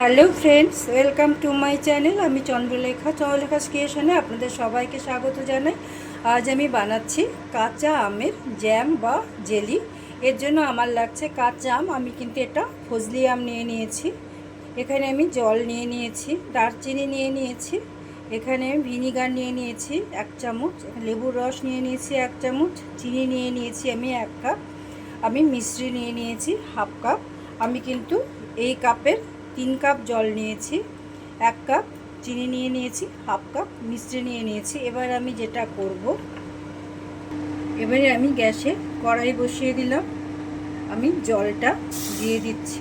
Hello friends, welcome to my channel. আমি চন্দ্রলেখা চন্দ্রলেখা ক্রিয়েশনে আপনাদের সবাইকে স্বাগত জানাই। আজ আমি বানাচ্ছি কাঁচা আমের জ্যাম বা জেলি। এর জন্য আমার লাগছে কাঁচা আম। আমি কিন্তু এটা ফজলি আম নিয়ে নিয়েছি। এখানে আমি জল নিয়ে নিয়েছি, দারচিনি নিয়ে নিয়েছি, এখানে ভিনিগার নিয়ে নিয়েছি এক চামচ, লেবুর রস নিয়ে নিয়েছি এক চামচ, চিনি নিয়ে নিয়েছি আমি এক কাপ, আমি মিশ্রি নিয়ে নিয়েছি হাফ কাপ। আমি কিন্তু এই কাপের তিন কাপ জল নিয়েছি, এক কাপ চিনি নিয়ে নিয়েছি, হাফ কাপ মিষ্টি নিয়ে নিয়েছি। এবার আমি যেটা করব, এবারে আমি গ্যাসে কড়াই বসিয়ে দিলাম। আমি জলটা দিয়ে দিচ্ছি।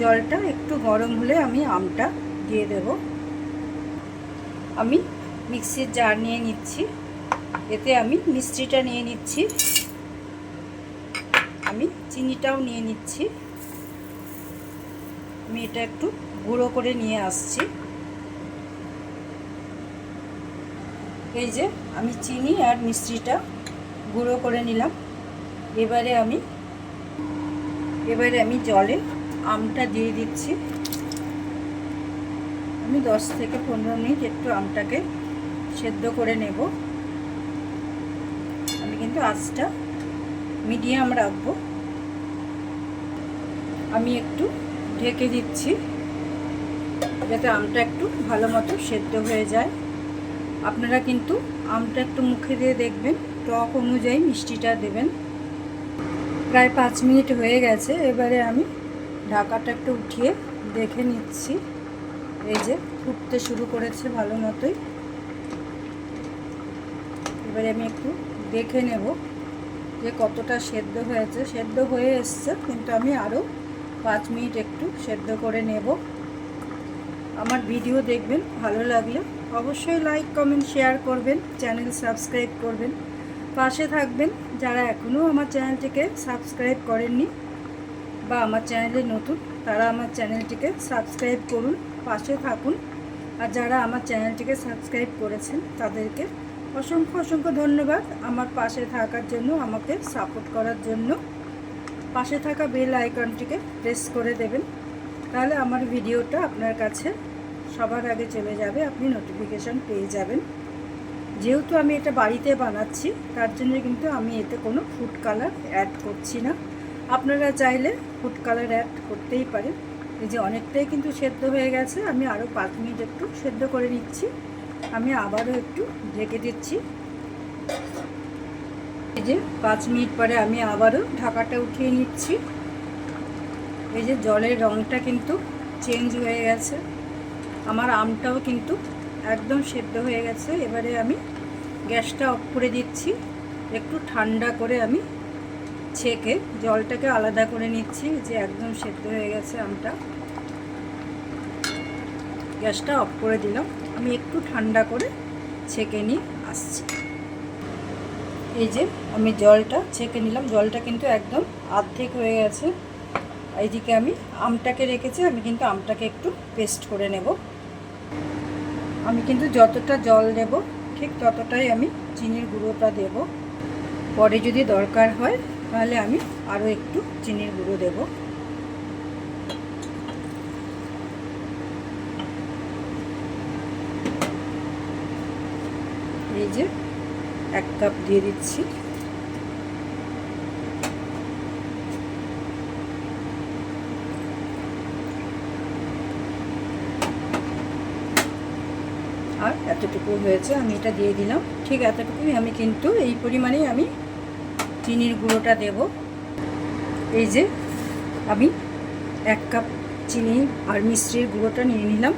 জলটা একটু গরম হলে আমি আমটা দিয়ে দেব। আমি মিক্সির জার নিয়ে নিচ্ছি। এতে আমি মিষ্টিটা নিয়ে নিচ্ছি। চিনিটাও নিয়ে নিচ্ছি। আমি এটা একটু গুঁড়ো করে নিয়ে আসছি। এই যে আমি চিনি আর মিষ্টিটা গুঁড়ো করে নিলাম। এবারে আমি এবারে আমি জলে আমটা দিয়ে দিচ্ছি। আমি দশ থেকে পনেরো মিনিট একটু আমটাকে সেদ্ধ করে নেব। আমি কিন্তু আঁচটা মিডিয়াম রাখব। আমি একটু ঢেকে দিচ্ছি, যাতে আমটা একটু ভালো মতো সেদ্ধ হয়ে যায়। আপনারা কিন্তু আমটা একটু মুখে দিয়ে দেখবেন, টক অনুযায়ী মিষ্টিটা দেবেন। প্রায় পাঁচ মিনিট হয়ে গেছে, এবারে আমি ঢাকাটা একটু উঠিয়ে দেখে নিচ্ছি। এই যে ফুটতে শুরু করেছে ভালো মতোই। এবারে আমি একটু দেখে নেব যে কতটা সেদ্ধ হয়েছে। সেদ্ধ হয়ে এসছে, কিন্তু আমি আরও পাঁচ মিনিট একটু সেদ্ধ করে নেব। আমার ভিডিও দেখবেন, ভালো লাগলে অবশ্যই লাইক, কমেন্ট, শেয়ার করবেন, চ্যানেল সাবস্ক্রাইব করবেন। পাশে থাকবেন যারা এখনও আমার চ্যানেলটিকে সাবস্ক্রাইব করেননি বা আমার চ্যানেলে নতুন, তারা আমার চ্যানেলটিকে সাবস্ক্রাইব করুন, পাশে থাকুন। আর যারা আমার চ্যানেলটিকে সাবস্ক্রাইব করেছেন, তাদেরকে অসংখ্য অসংখ্য ধন্যবাদ। আমার পাশে থাকার জন্য, আমাকে সাপোর্ট করার জন্য। পাশে থাকা বেল আইকনটিকে প্রেস করে দেবেন। তাহলে আমার ভিডিওটা আপনার কাছে সবার আগে চলে যাবে, আপনি নোটিফিকেশান পেয়ে যাবেন। যেহেতু আমি এটা বাড়িতে বানাচ্ছি, তার জন্য কিন্তু আমি এতে কোনো ফুড কালার অ্যাড করছি না। আপনারা চাইলে ফুড কালার অ্যাড করতেই পারেন। এই যে অনেকটাই কিন্তু সেদ্ধ হয়ে গেছে, আমি আরও পাঁচ মিনিট একটু সেদ্ধ করে নিচ্ছি। আমি আবারও একটু ঢেকে দিচ্ছি। এই যে পাঁচ মিনিট পরে আমি আবারও ঢাকাটা উঠিয়ে নিচ্ছি। এই যে জলের রঙটা কিন্তু চেঞ্জ হয়ে গেছে। আমার আমটাও কিন্তু একদম সেদ্ধ হয়ে গেছে। এবারে আমি গ্যাসটা অফ করে দিচ্ছি। একটু ঠান্ডা করে আমি ছেঁকে জলটাকে আলাদা করে নিচ্ছি। যে একদম সেদ্ধ হয়ে গেছে আমটা। গ্যাসটা অফ করে দিলাম। আমি একটু ঠান্ডা করে ছেঁকে নিয়ে আসছি। এই যে আমি জলটা ছেঁকে নিলাম। জলটা কিন্তু একদম আর্ধেক হয়ে গেছে। এইদিকে আমি আমটাকে রেখেছি, আমি কিন্তু আমটাকে একটু পেস্ট করে নেব। আমি কিন্তু যতটা জল দেব, ঠিক ততটাই আমি চিনির গুঁড়োটা দেব। পরে যদি দরকার হয়, তাহলে আমি আরও একটু চিনির গুঁড়ো দেবো। এই যে এক কাপ দিয়ে দিচ্ছি। আর এতটুকু হয়েছে, আমি এটা দিয়ে দিলাম। ঠিক এতটুকুই আমি কিন্তু এই পরিমাণেই আমি চিনির গুঁড়োটা দেব। এই যে আমি এক কাপ চিনি আর মিষ্টির গুঁড়োটা নিয়ে নিলাম।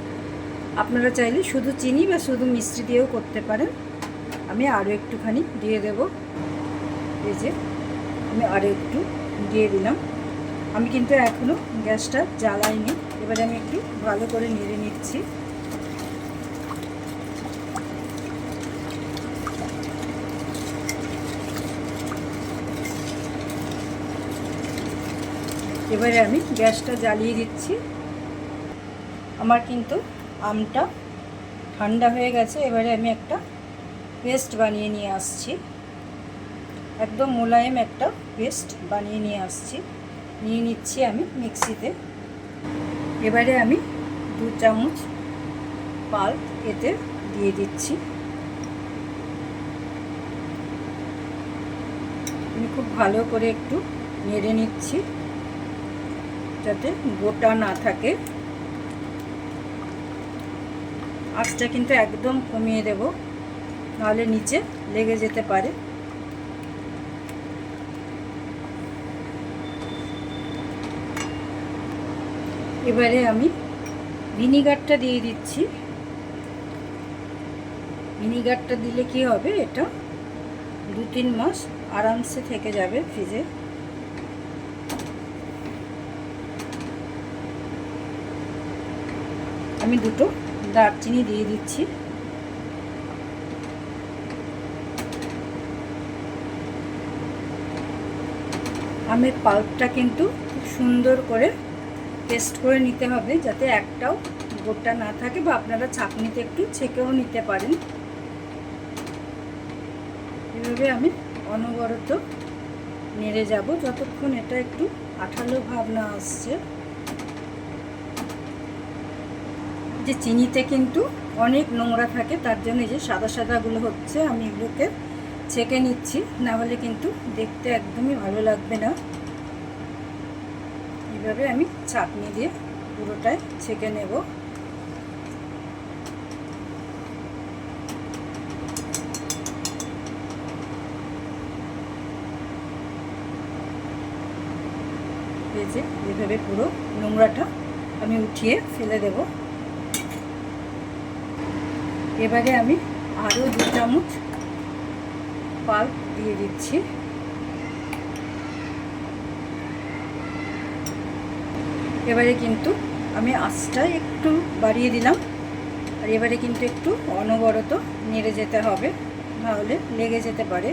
আপনারা চাইলে শুধু চিনি বা শুধু মিষ্টি দিয়েও করতে পারেন। আমি আরও একটুখানি দিয়ে দেব। এই যে, আমি আরও একটু দিয়ে দিলাম। আমি কিন্তু এখনও গ্যাসটা জ্বালাইনি। এবারে আমি একটু ভালো করে নেড়ে নিচ্ছি। এবারে আমি গ্যাসটা জ্বালিয়ে দিচ্ছি। আমার কিন্তু আমটা ঠান্ডা হয়ে গেছে। এবারে আমি একটা পেস্ট বানিয়ে নিয়ে আসছি। একদম মোলায়েম একটা পেস্ট বানিয়ে নিয়ে আসছি। নিয়ে নিচ্ছি আমি মিক্সিতে। এবারে আমি দু চামচ পাল্প এতে দিয়ে দিচ্ছি। আমি খুব ভালো করে একটু নেড়ে নিচ্ছি। যাতে গোটা না থাকে। আঁচটা কিন্তু একদম কমিয়ে দেব। নাহলে নিচে লেগে যেতে পারে। এবারে আমি ভিনিগারটা দিয়ে দিচ্ছি। ভিনিগারটা দিলে কি হবে? এটা দু তিন মাস আরামসে থেকে যাবে ফ্রিজে। আমি দুটো দারচিনি দিয়ে দিচ্ছি। আমের পাল্পটা কিন্তু খুব সুন্দর করে পেস্ট করে নিতে হবে যাতে একটাও গোটা না থাকে বা আপনারা ছাঁকনিতে একটু ছেঁকেও নিতে পারেন। এভাবে আমি অনবরত নেড়ে যাব যতক্ষণ এটা একটু আঠালো ভাব না আসছে। যে চিনিতে কিন্তু অনেক নোংরা থাকে, তার জন্য এই যে সাদা সাদাগুলো হচ্ছে, আমি এগুলোকে ছেঁকে নিচ্ছি, না হলে কিন্তু দেখতে একদমই ভালো লাগবে না। এইভাবে আমি চাটনি দিয়ে পুরোটাই ছেঁকে নেব। যে, এইভাবে পুরো নোংরাটা আমি উঠিয়ে ফেলে দেব। এবারে আমি আরও দু চামচ পাল্প দিয়ে দিচ্ছি। এবারে কিন্তু আমি আঁচটা একটু বাড়িয়ে দিলাম। আর এবারে কিন্তু একটু অনবরত নেড়ে যেতে হবে, নাহলে লেগে যেতে পারে।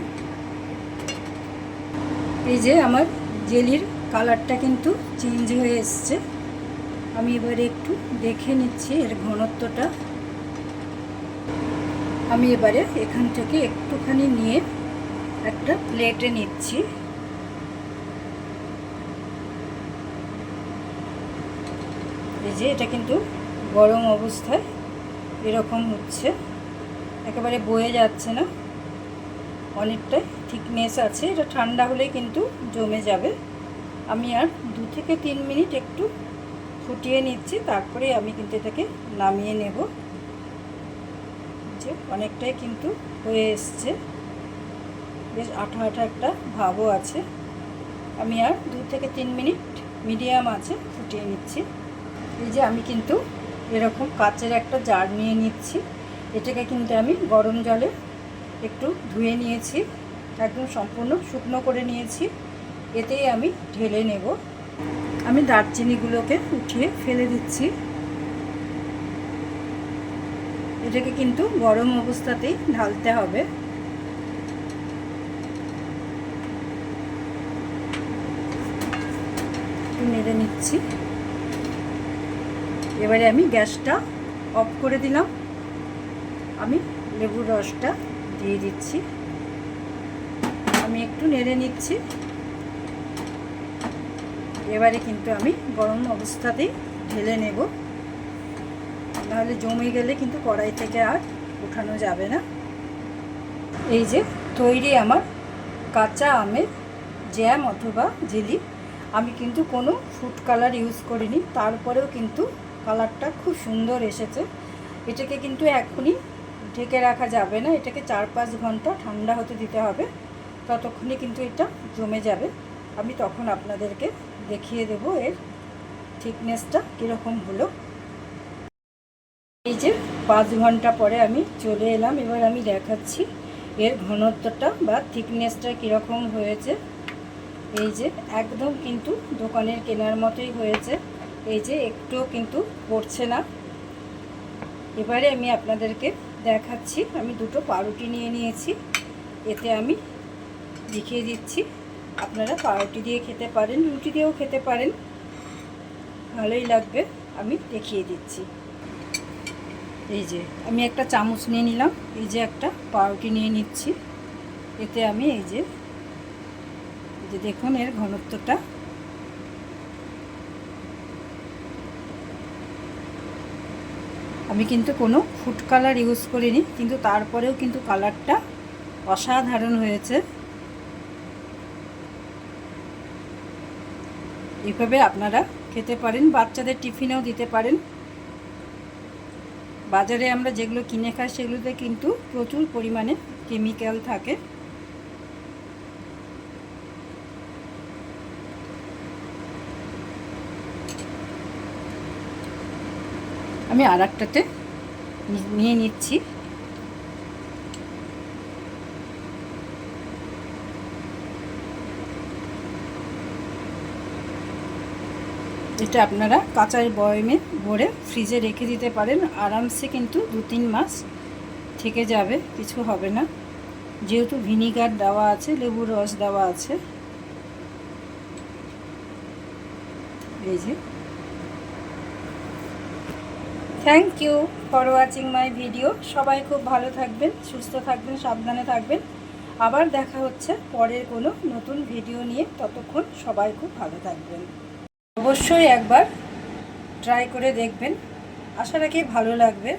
এই যে আমার জেলির কালারটা কিন্তু চেঞ্জ হয়ে এসছে। আমি এবারে একটু দেখে নিচ্ছি এর ঘনত্বটা। আমি এবারে এখান থেকে একটুখানি নিয়ে একটা প্লেটে নিচ্ছি। এই যে এটা কিন্তু গরম অবস্থায় এরকম হচ্ছে। একেবারে বয়ে যাচ্ছে না। অনেকটাই থিকনেস আছে। এটা ঠান্ডা হলে কিন্তু জমে যাবে। আমি আর দু থেকে তিন মিনিট একটু ফুটিয়ে নিচ্ছি, তারপরে আমি কিন্তু এটাকে নামিয়ে নেব। যে অনেকটাই কিন্তু হয়ে এসছে। বেশ আঠা আঠা একটা ভাবও আছে। আমি আর দু থেকে তিন মিনিট মিডিয়াম আছে ফুটিয়ে নিচ্ছি। এই যে আমি কিন্তু এরকম কাচের একটা জার নিয়ে নিচ্ছি। এটাকে কিন্তু আমি গরম জলে একটু ধুয়ে নিয়েছি, একদম সম্পূর্ণ শুকনো করে নিয়েছি। এতেই আমি ঢেলে নেব। আমি দারচিনিগুলোকে উঠিয়ে ফেলে দিচ্ছি। এটাকে কিন্তু গরম অবস্থাতেই ঢালতে হবে। নেড়ে নিচ্ছি। এবারে আমি গ্যাসটা অফ করে দিলাম। আমি লেবুর রসটা দিয়ে দিচ্ছি। আমি একটু নেড়ে নিচ্ছি। এবারে কিন্তু আমি গরম অবস্থাতেই ঢেলে নেব। নাহলে জমে গেলে কিন্তু কড়াই থেকে আর উঠানো যাবে না। এই যে তৈরি আমার কাঁচা আমের জ্যাম অথবা জেলি আমি কিন্তু কোনো ফুড কালার ইউজ করিনি, তারপরেও কিন্তু কালারটা খুব সুন্দর এসেছে। এটাকে কিন্তু এখনই ঢেকে রাখা যাবে না, এটাকে চার পাঁচ ঘণ্টা ঠান্ডা হতে দিতে হবে, ততক্ষণে কিন্তু এটা জমে যাবে। আমি তখন আপনাদেরকে দেখিয়ে দেব এর থিকনেসটা কীরকম হলো। এই যে পাঁচ ঘণ্টা পরে আমি চলে এলাম, এবার আমি দেখাচ্ছি এর ঘনত্বটা বা থিকনেসটা কীরকম হয়েছে। এই যে একদম কিন্তু দোকানের কেনার মতোই হয়েছে। এই যে একটুও কিন্তু পড়ছে না। এবারে আমি আপনাদেরকে দেখাচ্ছি। আমি দুটো পাউরুটি নিয়ে নিয়েছি। এতে আমি দেখিয়ে দিচ্ছি। আপনারা পাউরুটি দিয়ে খেতে পারেন, রুটি দিয়েও খেতে পারেন। ভালোই লাগবে, আমি দেখিয়ে দিচ্ছি। এই যে আমি একটা চামচ নিয়ে নিলাম। এই যে একটা পাউরুটি নিয়ে নিচ্ছি। এতে আমি এই যে যে দেখুন, এর ঘনত্বটা আমি কিন্তু কোনো ফুড কালার ইউজ করিনি, কিন্তু তারপরেও কিন্তু কালারটা অসাধারণ হয়েছে। এভাবে আপনারা খেতে পারেন, বাচ্চাদের টিফিনেও দিতে পারেন। বাজারে আমরা যেগুলো কিনে খাই, সেগুলোতে কিন্তু প্রচুর পরিমাণে কেমিক্যাল থাকে। আমি আর একটাতে নিয়ে নিচ্ছি। এটা আপনারা কাঁচার বয়মে ভরে ফ্রিজে রেখে দিতে পারেন। আরামসে কিন্তু দু তিন মাস থেকে যাবে, কিছু হবে না। যেহেতু ভিনিগার দেওয়া আছে, লেবুর রস দেওয়া আছে। এই যে thank you for watching my video সবাই খুব ভালো থাকবেন, সুস্থ থাকবেন, সাবধানে থাকবেন। আবার দেখা হচ্ছে পরের কোনো নতুন ভিডিও নিয়ে। ততক্ষণ সবাই খুব ভালো থাকবেন। অবশ্যই একবার ট্রাই করে দেখবেন। আশা রাখি ভালো লাগবে।